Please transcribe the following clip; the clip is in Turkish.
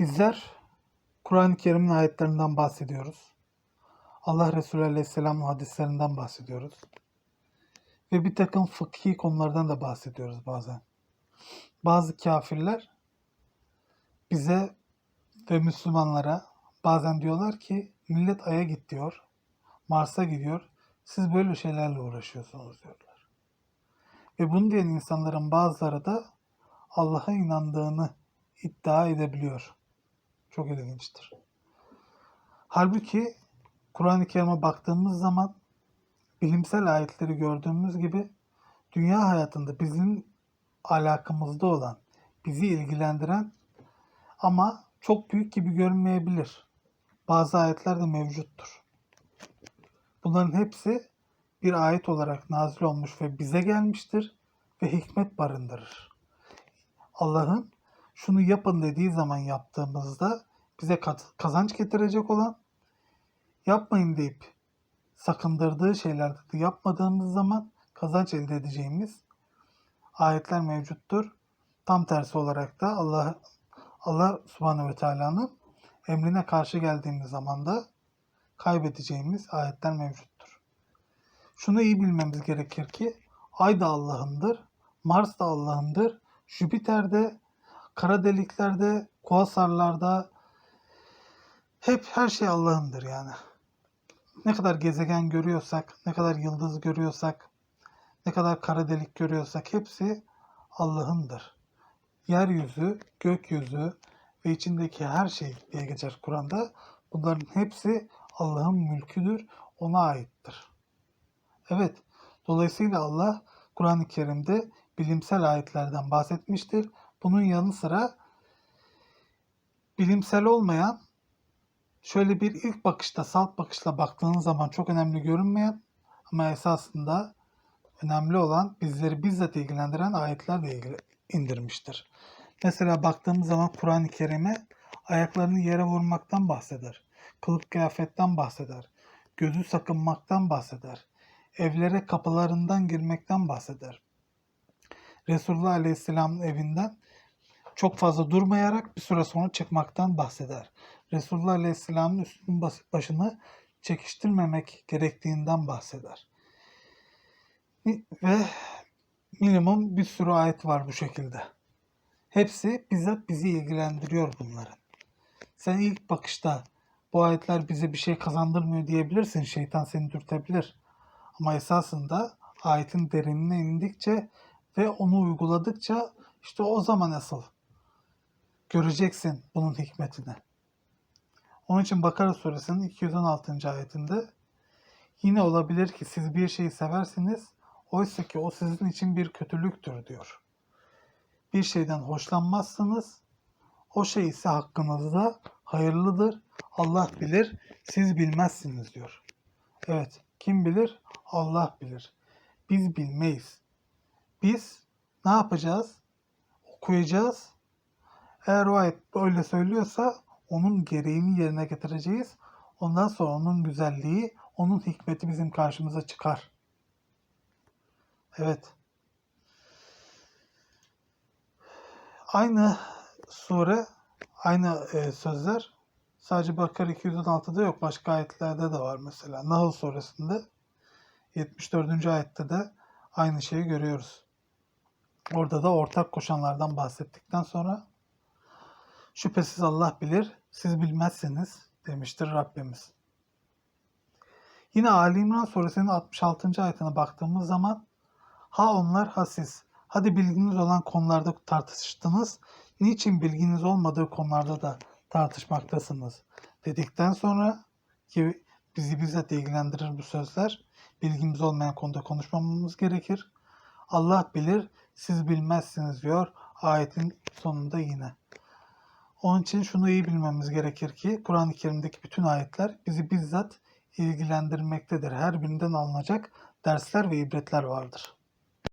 Bizler Kur'an-ı Kerim'in ayetlerinden bahsediyoruz. Allah Resulü Aleyhisselam'ın hadislerinden bahsediyoruz. Ve bir takım fıkhi konulardan da bahsediyoruz bazen. Bazı kafirler bize ve Müslümanlara bazen diyorlar ki millet Ay'a git diyor, Mars'a gidiyor, siz böyle şeylerle uğraşıyorsunuz diyorlar. Ve bunu diyen insanların bazıları da Allah'a inandığını iddia edebiliyor. Çok ilginçtir. Halbuki Kur'an-ı Kerim'e baktığımız zaman bilimsel ayetleri gördüğümüz gibi dünya hayatında bizim alakamızda olan, bizi ilgilendiren ama çok büyük gibi görünmeyebilir. Bazı ayetler de mevcuttur. Bunların hepsi bir ayet olarak nazil olmuş ve bize gelmiştir ve hikmet barındırır. Allah'ın şunu yapın dediği zaman yaptığımızda bize kazanç getirecek olan yapmayın deyip sakındırdığı şeylerde de yapmadığımız zaman kazanç elde edeceğimiz ayetler mevcuttur. Tam tersi olarak da Allah Allah Subhanahu ve Teala'nın emrine karşı geldiğimiz zaman da kaybedeceğimiz ayetler mevcuttur. Şunu iyi bilmemiz gerekir ki Ay da Allah'ındır, Mars da Allah'ındır, Jüpiter'de, kara deliklerde, kuasarlarda hep her şey Allah'ındır yani. Ne kadar gezegen görüyorsak, ne kadar yıldız görüyorsak, ne kadar kara delik görüyorsak hepsi Allah'ındır. Yeryüzü, gökyüzü ve içindeki her şey diye geçer Kur'an'da. Bunların hepsi Allah'ın mülküdür, ona aittir. Evet, dolayısıyla Allah Kur'an-ı Kerim'de bilimsel ayetlerden bahsetmiştir. Bunun yanı sıra bilimsel olmayan, şöyle bir ilk bakışta, salt bakışla baktığınız zaman çok önemli görünmeyen ama esasında önemli olan bizleri bizzat ilgilendiren ayetler ilgili indirmiştir. Mesela baktığımız zaman Kur'an-ı Kerim'e ayaklarını yere vurmaktan bahseder. Kılık kıyafetten bahseder. Gözü sakınmaktan bahseder. Evlere kapılarından girmekten bahseder. Resulullah Aleyhisselam'ın evinden çok fazla durmayarak bir süre sonra çıkmaktan bahseder. Resulullah Aleyhisselam'ın üstünün başını çekiştirmemek gerektiğinden bahseder. Ve minimum bir sürü ayet var bu şekilde. Hepsi bizzat bizi ilgilendiriyor bunların. Sen ilk bakışta bu ayetler bize bir şey kazandırmıyor diyebilirsin. Şeytan seni dürtebilir. Ama esasında ayetin derinine indikçe ve onu uyguladıkça işte o zaman asıl göreceksin bunun hikmetini. Onun için Bakara suresinin 216. ayetinde yine olabilir ki siz bir şeyi seversiniz oysa ki o sizin için bir kötülüktür diyor. Bir şeyden hoşlanmazsınız o şey ise hakkınızda hayırlıdır. Allah bilir, siz bilmezsiniz diyor. Evet, kim bilir? Allah bilir. Biz bilmeyiz. Biz ne yapacağız? Okuyacağız. Eğer o ayet öyle söylüyorsa onun gereğini yerine getireceğiz. Ondan sonra onun güzelliği, onun hikmeti bizim karşımıza çıkar. Evet. Aynı sure, aynı e, sözler sadece Bakara 216'da yok. Başka ayetlerde de var mesela. Nahl suresinde 74. ayette de aynı şeyi görüyoruz. Orada da ortak koşanlardan bahsettikten sonra şüphesiz Allah bilir, siz bilmezsiniz demiştir Rabbimiz. Yine Ali İmran suresinin 66. ayetine baktığımız zaman ha onlar ha siz. Hadi bilginiz olan konularda tartıştınız. Niçin bilginiz olmadığı konularda da tartışmaktasınız? Dedikten sonra ki bizi bizzat ilgilendirir bu sözler. Bilgimiz olmayan konuda konuşmamamız gerekir. Allah bilir, siz bilmezsiniz diyor ayetin sonunda yine. Onun için şunu iyi bilmemiz gerekir ki Kur'an-ı Kerim'deki bütün ayetler bizi bizzat ilgilendirmektedir. Her birinden alınacak dersler ve ibretler vardır.